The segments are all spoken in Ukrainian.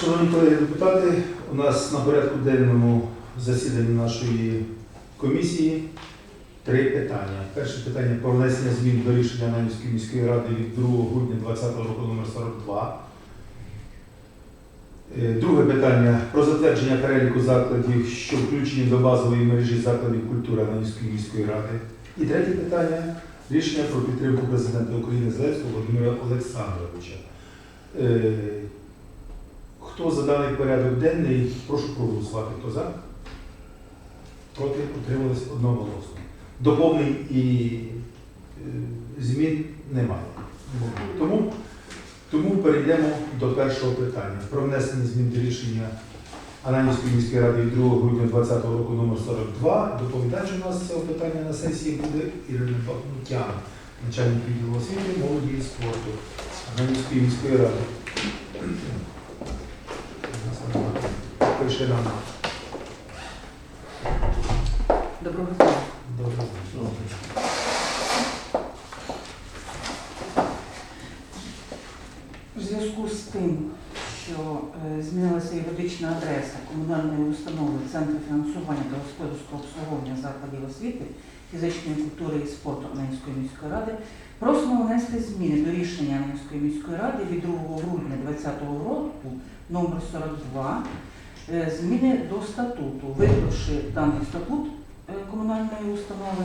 Шановні колеги депутати, у нас на порядку денному засіданні нашої комісії три питання. Перше питання про внесення змін до рішення Ананівської міської ради від 2 грудня 2020 року номер 42. Е, Друге питання про затвердження переліку закладів, що включені до базової мережі закладів культури Ананівської міської ради. І третє питання рішення про підтримку президента України Зеленського Володимира Олександровича. Хто за даний порядок денний, прошу проголосувати. Хто за? Проти утримались одноголосно. Доповнень і е, змін немає. Тому, тому перейдемо до першого питання. Про внесення змін до рішення Ананівської міської ради від 2 грудня 2020 року номер 42. Доповідач у нас цього питання на сесії буде Ірина Бахмутян, начальник відділу освіти, молоді і спорту Ананівської міської ради. Пише нам. Доброго дня. Добре. В зв'язку з тим, що е, змінилася юридична адреса комунальної установи Центру фінансування та господарського обслуговування закладів освіти, фізичної культури і спорту Аненської міської ради, просимо внести зміни до рішення Аненської міської ради від 2 грудня 2020 року номер 42 е, зміни до статуту, виклавши даний статут е, комунальної установи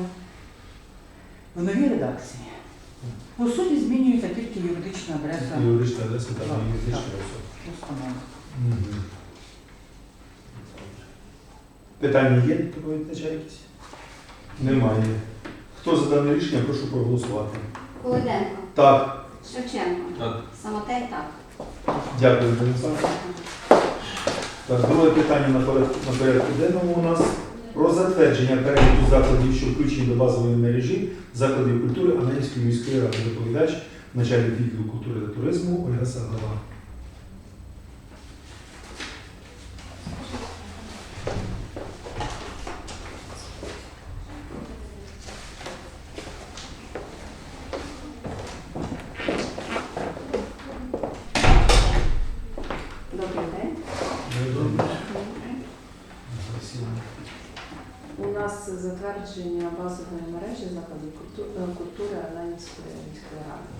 в новій редакції. По суті, змінюється тільки юридична адреса Юридична адреса та Так, юридична так. особа. установи. Мгм. Питання є до доповідача якісь? Немає. Хто за дане рішення, прошу проголосувати. Колоденко, Так, Шевченко, Так. Самотей так. дякую, Денис. Так, друге питання на порядку, денному у нас про затвердження переліку закладів, що включені до базової мережі закладів культури Ананівської міської ради. Доповідач, начальник відділу культури та туризму Ольга Сагала. У нас затвердження базової мережі закладів е, культури Аленівської міської ради.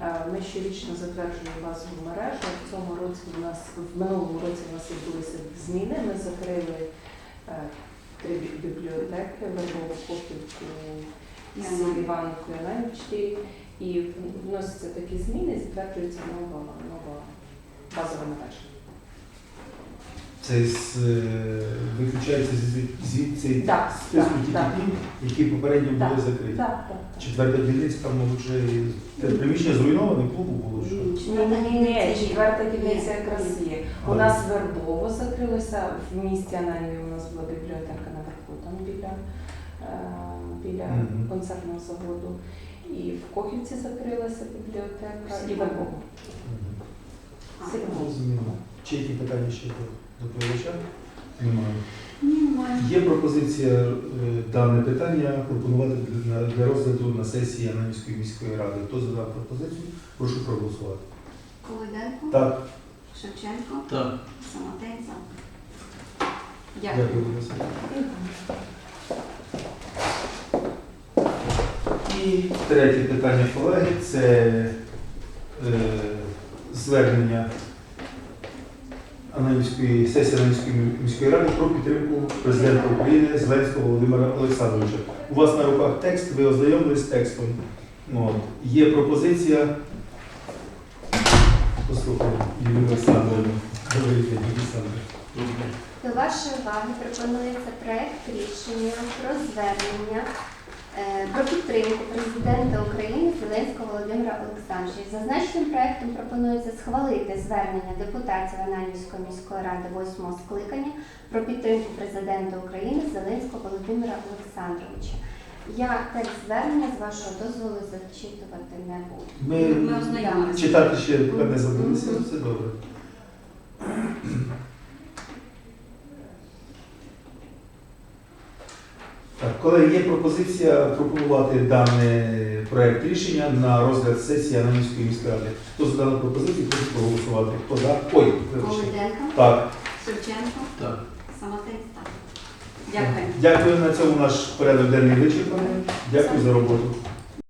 Е, Ми щорічно затверджуємо базову мережу. В цьому році у нас в минулому році у нас відбулися зміни. Ми закрили е, три бібліотеки Вербову Копівку і Іванівку І вносяться такі зміни, затверджується нова, нова базова мережа. Це з, е, виключається звід- звідси Так, списку так, тільки так. ті, які попередньо були Так, закриті. Так, так. Четверта дільниця там вже і- те приміщення зруйноване, клубу було що. Ні, ні, ні, четверта дільниця якраз є. У нас Вербово закрилося в місті Ананіві. У нас була бібліотека наверху, там біля, е, біля Мгм. концертного заводу. І в Кохівці закрилася бібліотека, і. Вербово. Мгм. Зрозуміло. Чи які питання ще до доповідача? Немає. Немає. Є пропозиція е, дане питання пропонувати для, для розгляду на сесії Ананівської міської ради. Хто задав пропозицію? Прошу проголосувати. Колоденко, Так, Шевченко, Так. Самотей за. дякую. Дякую. І третє питання, колеги, це е, звернення Ананівської сесії Ананівської міської ради про підтримку президента України Зеленського Володимира Олександровича. У вас на руках текст, ви ознайомились з текстом. Ну, От. Є пропозиція. Послухаємо, Юлію Олександровну. Добрий день, Олександр. До вашої уваги пропонується проект рішення про звернення про підтримку президента України Зеленського Володимира Олександровича. Зазначеним проектом пропонується схвалити звернення депутатів Ананівської міської ради 8 скликання про підтримку президента України Зеленського Володимира Олександровича. Я текст звернення з вашого дозволу зачитувати не буду. Ми Ми читати ще не забулися, все добре. Так, Колеги, є пропозиція пропонувати даний проект рішення на розгляд сесії Анонівської міської ради. Хто за дану пропозицію, прошу проголосувати. Хто за? Ой, вибачте. Так. Шевченко, Так. Самотець, так. Дякую. Дякую. На цьому наш порядок денний вичерпаний. Дякую за роботу.